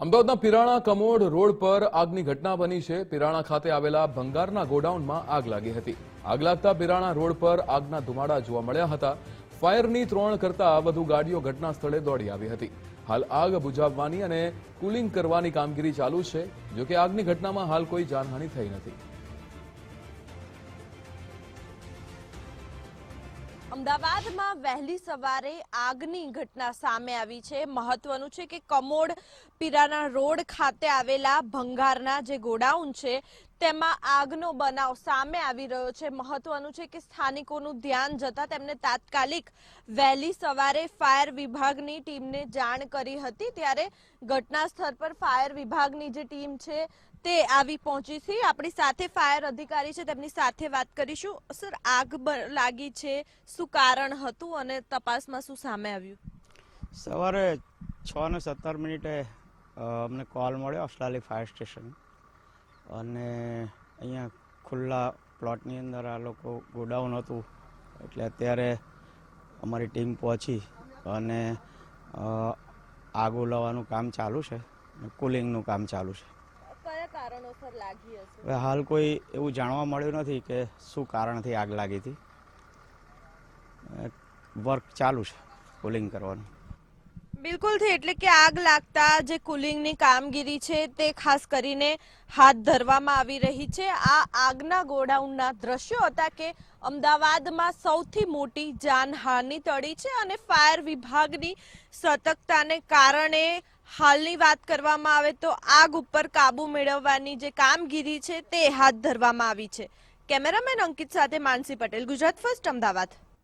અમદાવાદના Pirana commode road પર આગની ઘટના બની છે. પિરાણા ખાતે આવેલા ભંગારના ગોડાઉનમાં આગ લાગી હતી. આગ લાગતા પિરાણા રોડ પર આગના ધુમાડા જોવા મળ્યા હતા. ફાયરની ત્રણ કરતા વધુ ગાડીઓ ઘટના સ્થળે દોડી આવી હતી. હાલ આગ બુઝાવવાની અને કુલિંગ કરવાની કામગીરી ચાલુ છે. જોકે આગની ઘટનામાં હાલ કોઈ જાનહાનિ થઈ નથી. અમદાવાદમાં વહેલી સવારે આગની ઘટના સામે આવી છે. મહત્વનું છે કે કમોડ પીરાના રોડ ખાતે આવેલા ભંગારના જે ગોડાઉન છે તેમાં આગનો બનાવ સામે આવી રહ્યો છે. મહત્વનું છે કે સ્થાનિકોનું ધ્યાન જતા તેમને તાત્કાલિક વહેલી સવારે ફાયર વિભાગની ટીમને જાણ કરી હતી ત્યારે ઘટના સ્થળ પર ફાયર વિભાગની જે ટીમ છે તે આવી પહોંચી છે. આપણી સાથે ફાયર અધિકારી છે, તેમની સાથે વાત કરીશું. સર આગ લાગી છે, શું કારણ હતું અને તપાસમાં શું સામે આવ્યું? સવારે છ ને સત્તર મિનિટે અમને કોલ મળ્યો, અસલાલી ફાયર સ્ટેશન. અને અહીંયા ખુલ્લા પ્લોટની અંદર આ લોકો ગોડાઉન હતું. એટલે અત્યારે અમારી ટીમ પહોંચી અને આગો ઓલવવાનું કામ ચાલુ છે અને કુલિંગનું કામ ચાલુ છે. હવે હાલ કોઈ એવું જાણવા મળ્યું નથી કે શું કારણથી આગ લાગી હતી. વર્ક ચાલુ છે કુલિંગ કરવાનું. બિલકુલથી એટલે કે આગ લાગતા જે કુલિંગની કામગીરી છે તે ખાસ કરીને હાથ ધરવામાં આવી રહી છે. આ આગના ગોડાઉનના દ્રશ્યો હતા કે અમદાવાદમાં સૌથી મોટી જાનહાનિ ટળી છે અને ફાયર વિભાગની સતર્કતાને કારણે હાલની વાત કરવામાં આવે તો આગ ઉપર કાબુ મેળવવાની જે કામગીરી છે તે હાથ ધરવામાં આવી છે. કેમેરામેન અંકિત સાથે માનસી પટેલ, ગુજરાત ફર્સ્ટ, અમદાવાદ.